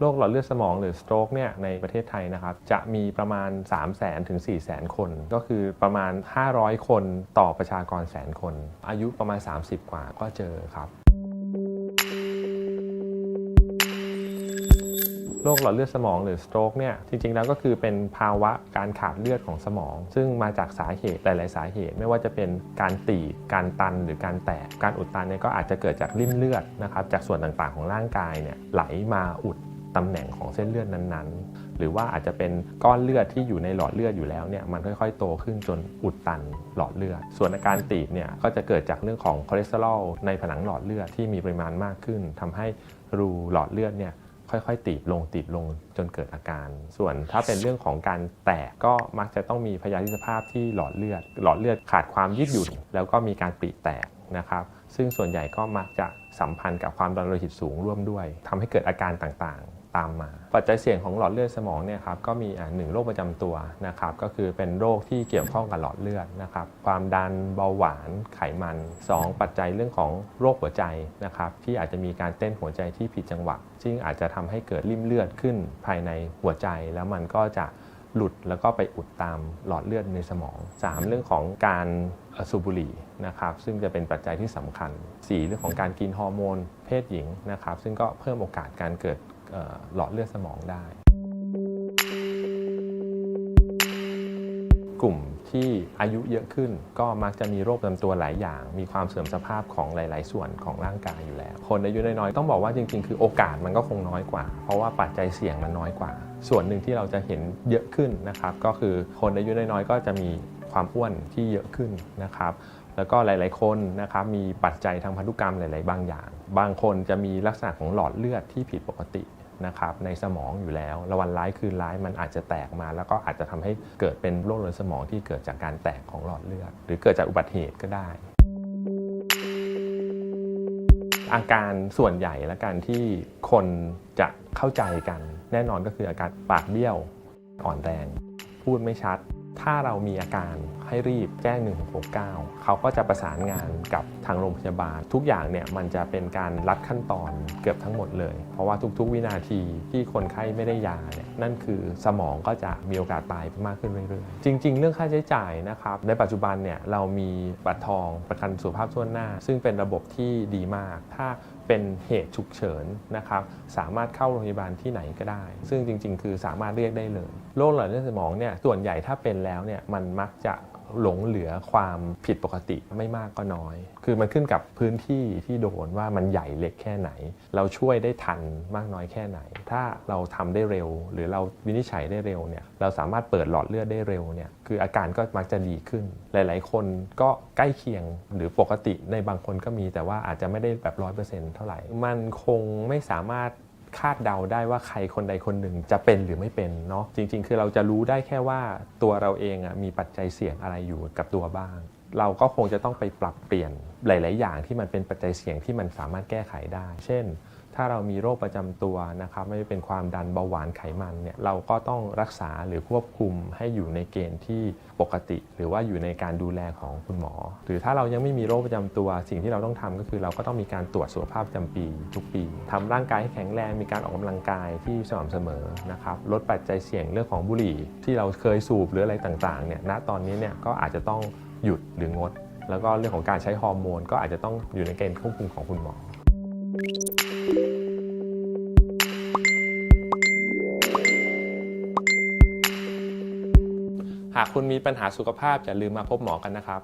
โรคหลอดเลือดสมองหรือ stroke เนี่ยในประเทศไทยนะครับจะมีประมาณ 3 0 0 0 0 0 ถึง4 0 0 0 0 0 คน ก็คือประมาณ 500 คนต่อประชากรแสนคน อายุประมาณ 30 กว่าก็เจอครับโรคหลอดเลือดสมองหรือ stroke เนี่ยจริงๆแล้วก็คือเป็นภาวะการขาดเลือดของสมอง ซึ่งมาจากสาเหตุหลายๆสาเหตุ ไม่ว่าจะเป็นการตีบการตันหรือการแตกการอุดตันเนี่ยก็อาจจะเกิดจากริ่มเลือดนะครับจากส่วนต่างๆของร่างกายเนี่ยไหลมาอุด ตำแหน่งของเส้นเลือดนั้นๆ หรือว่าอาจจะเป็นก้อนเลือดที่อยู่ในหลอดเลือดอยู่แล้วเนี่ยมันค่อยๆ โตขึ้นจนอุดตันหลอดเลือด ส่วนอาการตีบเนี่ยก็จะเกิดจากเรื่องของคอเลสเตอรอลในผนังหลอดเลือดที่มีปริมาณมากขึ้นทำให้รูหลอดเลือดเนี่ยค่อยๆ ตีบลงตีบลงจนเกิดอาการ ส่วนถ้าเป็นเรื่องของการแตกก็มักจะต้องมีพยาธิสภาพที่หลอดเลือด หลอดเลือดขาดความยืดหยุ่นแล้วก็มีการปริแตกนะครับ ซึ่งส่วนใหญ่ก็มักจะสัมพันธ์กับความดันโลหิตสูงร่วมด้วยทำให้เกิดอาการต่างๆ ตามมา ปัจจัยเสี่ยงของหลอดเลือดสมองเนี่ยครับก็มีหนึ่งโรคประจำตัวนะครับก็คือเป็นโรคที่เกี่ยวข้องกับหลอดเลือดนะครับความดันเบาหวานไขมัน 2 ปัจจัยเรื่องของโรคหัวใจนะครับที่อาจจะมีการเต้นหัวใจที่ผิดจังหวะซึ่งอาจจะทำให้เกิดริ่มเลือดขึ้นภายในหัวใจแล้วมันก็จะหลุดแล้วก็ไปอุดตามหลอดเลือดในสมอง 3 เรื่องของการสูบบุหรี่นะครับซึ่งจะเป็นปัจจัยที่สำคัญ 4 เรื่องของการกินฮอร์โมนเพศหญิงนะครับซึ่งก็เพิ่มโอกาสการเกิด หลอดเลือดสมองได้ กลุ่มที่อายุเยอะขึ้นก็มักจะมีโรคประจำตัวหลายอย่าง มีความเสื่อมสภาพของหลาย ๆ ส่วนของร่างกายอยู่แล้ว คนอายุน้อย ๆ ต้องบอกว่าจริง ๆ คือโอกาสมันก็คงน้อยกว่า เพราะว่าปัจจัยเสี่ยงมันน้อยกว่า ส่วนหนึ่งที่เราจะเห็นเยอะขึ้นนะครับ ก็คือคนอายุน้อย ๆ ก็จะมีความอ้วนที่เยอะขึ้นนะครับ แล้วก็หลาย ๆ คนนะครับมีปัจจัยทางพันธุกรรมหลาย ๆ บางอย่าง บางคนจะมีลักษณะของหลอดเลือดที่ผิดปกติ นะครับในสมองอยู่แล้วแล้ววันร้ายคืนร้ายมันอาจจะแตกมา แล้วก็อาจจะทำให้เกิดเป็นโรคเลือดสมองที่เกิดจากการแตกของหลอดเลือด หรือเกิดจากอุบัติเหตุก็ได้อาการส่วนใหญ่และการที่คนจะเข้าใจกัน แน่นอนก็คืออาการปากเบี้ยวอ่อนแรง พูดไม่ชัด ถ้าเรามีอาการให้รีบแจ้ง 1669 เขาก็จะประสานงานกับทางโรงพยาบาล ทุกอย่างเนี่ยมันจะเป็นการรัดขั้นตอนเกือบทั้งหมดเลย เพราะว่าทุกๆ วินาทีที่คนไข้ไม่ได้ยาเนี่ยนั่นคือสมองก็จะมีโอกาสตายมากขึ้นเรื่อยๆ จริง ๆ เรื่องค่าใช้จ่ายนะครับในปัจจุบันเนี่ยเรามีบัตรทองประกันสุขภาพทั่วหน้า ซึ่งเป็นระบบที่ดีมาก ถ้า เป็นเหตุฉุกเฉินนะครับสามารถเข้าโรงพยาบาลที่ไหนก็ได้ ซึ่งจริง ๆ คือสามารถเรียกได้เลย โรคหลอดเลือดสมองเนี่ยส่วนใหญ่ถ้าเป็นแล้วเนี่ยมันมักจะ หลงเหลือความผิดปกติไม่มากก็น้อย คือมันขึ้นกับพื้นที่ที่โดนว่ามันใหญ่เล็กแค่ไหน เราช่วยได้ทันมากน้อยแค่ไหน ถ้าเราทำได้เร็ว หรือเราวินิจฉัยได้เร็วเนี่ยเราสามารถเปิดหลอดเลือดได้เร็วเนี่ยคืออาการก็มักจะดีขึ้น หลาย ๆ คนก็ใกล้เคียงหรือปกติในบางคนก็มีแต่ว่าอาจจะไม่ได้แบบร้อยเปอร์เซ็นต์เท่าไหร่ มันคงไม่สามารถ คาดเดาได้ว่าใครคนใดคนหนึ่งจะเป็นหรือไม่เป็นเนาะจริง ๆ คือเราจะรู้ได้แค่ว่าตัวเราเองอะมีปัจจัยเสี่ยงอะไรอยู่กับตัวบ้าง เราก็คงจะต้องไปปรับเปลี่ยนหลาย ๆ อย่างที่มันเป็นปัจจัยเสี่ยงที่มันสามารถแก้ไขได้ เช่น ถ้าเรามีโรคประจำตัวนะครับไม่ว่าเป็นความดันเบาหวานไขมันเนี่ยเราก็ต้องรักษาหรือควบคุมให้อยู่ในเกณฑ์ที่ปกติ หรือว่าอยู่ในการดูแลของคุณหมอ หรือถ้าเรายังไม่มีโรคประจำตัว สิ่งที่เราต้องทำก็คือเราก็ต้องมีการตรวจสุขภาพประจำปี ทุกปีทำร่างกายให้แข็งแรงมีการออกกำลังกายที่สม่ำเสมอนะครับลดปัจจัยเสี่ยงเรื่องของบุหรี่ ที่เราเคยสูบหรืออะไรต่างๆเนี่ยณตอนนี้เนี่ยก็อาจจะต้องหยุดหรืองด แล้วก็เรื่องของการใช้ฮอร์โมน ก็อาจจะต้องอยู่ในเกณฑ์ควบคุมของคุณหมอ หากคุณมีปัญหาสุขภาพอย่าลืมมาพบหมอกันนะครับ